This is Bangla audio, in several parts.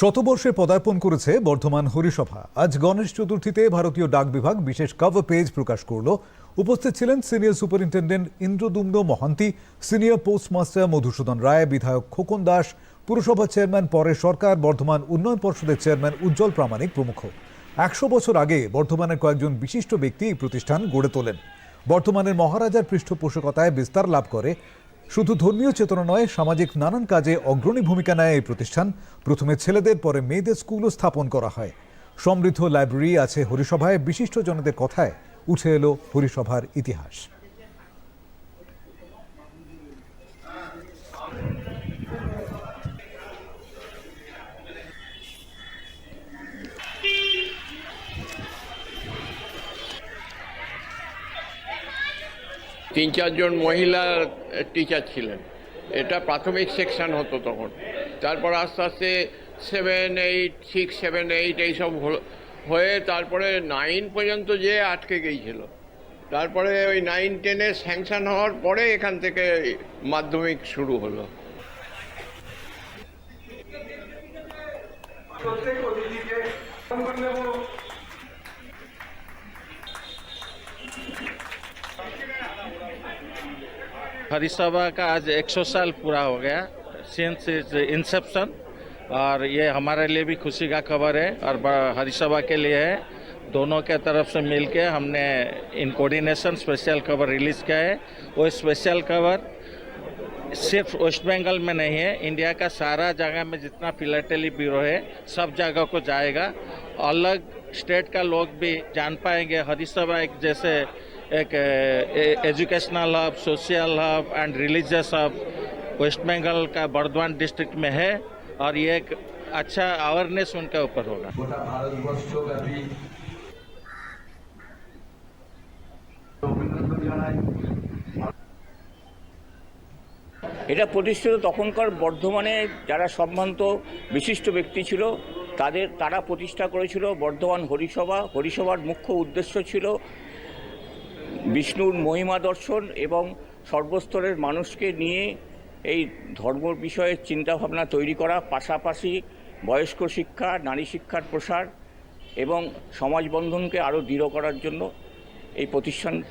শতবর্ষে পদার্পণ করেছে বর্ধমান হরিসভা। আজ গণেশ চতুর্থীতে ভারতীয় ডাক বিভাগ বিশেষ কভার পেজ প্রকাশ করল। উপস্থিত ছিলেন senior superintendent Indradyumna Mohanty, senior postmaster Madhusudan Roy, বিধায়ক খোকন দাস, পুরসভা চেয়ারম্যান পরে সরকার, বর্ধমান উন্নয়ন পর্ষদের চেয়ারম্যান উজ্জ্বল প্রামাণিক প্রমুখ। একশো বছর আগে বর্ধমানের কয়েকজন বিশিষ্ট ব্যক্তি এই প্রতিষ্ঠান গড়ে তোলেন। বর্তমানের মহারাজার পৃষ্ঠপোষকতায় বিস্তার লাভ করে শুধু ধর্মীয় চেতনা নয়, সামাজিক নানান কাজে অগ্রণী ভূমিকা নেয় এই প্রতিষ্ঠান। প্রথমে ছেলেদের, পরে মেয়েদের স্কুলও স্থাপন করা হয়। সমৃদ্ধ লাইব্রেরি আছে হরিসভায়, বিশিষ্ট জনদের কথায় উঠে এলো হরিসভার ইতিহাস। তিন চারজন মহিলা টিচার ছিলেন। এটা প্রাথমিক সেকশন হতো তখন। তারপর আস্তে আস্তে seven eight six seven eight এইসব হয়ে তারপরে নাইন পর্যন্ত যে আটকে গিয়েছিল। তারপরে ওই নাইন টেনে স্যাংশন হওয়ার পরে এখান থেকে মাধ্যমিক শুরু হলো। हरिसभा का आज 100 साल पूरा हो गया। सिंस इज़ इंसेप्शन और ये हमारे लिए भी खुशी का खबर है, और हरिसभा के लिए है। दोनों के तरफ़ से मिलके हमने इन कोऑर्डिनेशन स्पेशल कवर रिलीज़ किया है। वो स्पेशल कवर सिर्फ़ वेस्ट बंगाल में नहीं है इंडिया का सारा जगह में जितना फिलाटेली ब्यूरो है, सब जगह को जाएगा। अलग स्टेट का लोग भी जान पाएँगे। हरिसभा एक जैसे एक educational hub social hub and religious hub West Bengal का बर्धमान डिस्ट्रिक्ट में है और ये एक अच्छा अवेयरनेस उनके ऊपर होगा গোটা ভারতবর্ষব্যাপী অভিনন্দন জানাই এটা প্রতিষ্ঠিত তখনকার বর্ধমানে যারা সম্ভ্রান্ত বিশিষ্ট ব্যক্তি ছিল তাদের তারা প্রতিষ্ঠা করেছিল বর্ধমান হরিসভা হরিসভার মুখ্য উদ্দেশ্য ছিল বিষ্ণুর মহিমা দর্শন এবং সর্বস্তরের মানুষকে নিয়ে এই ধর্ম বিষয়ে চিন্তাভাবনা তৈরি করা, পাশাপাশি বয়স্ক শিক্ষা, নারী শিক্ষার প্রসার এবং সমাজ বন্ধনকে আরও দৃঢ় করার জন্য এই প্রতিষ্ঠান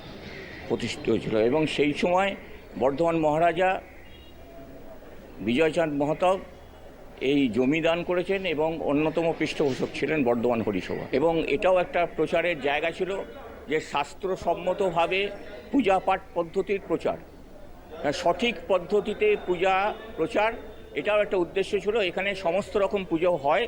প্রতিষ্ঠিত হয়েছিল। এবং সেই সময় বর্ধমান মহারাজা বিজয়চাঁদ মহতাব এই জমি দান করেছেন এবং অন্যতম পৃষ্ঠপোষক ছিলেন বর্ধমান হরিসভা। এবং এটাও একটা প্রচারের জায়গা ছিল যে শাস্ত্রসম্মতভাবে পূজা পাঠ পদ্ধতির প্রচার। হ্যাঁ, সঠিক পদ্ধতিতে পূজা প্রচার এটাও একটা উদ্দেশ্য ছিল। এখানে সমস্ত রকম পুজো হয়।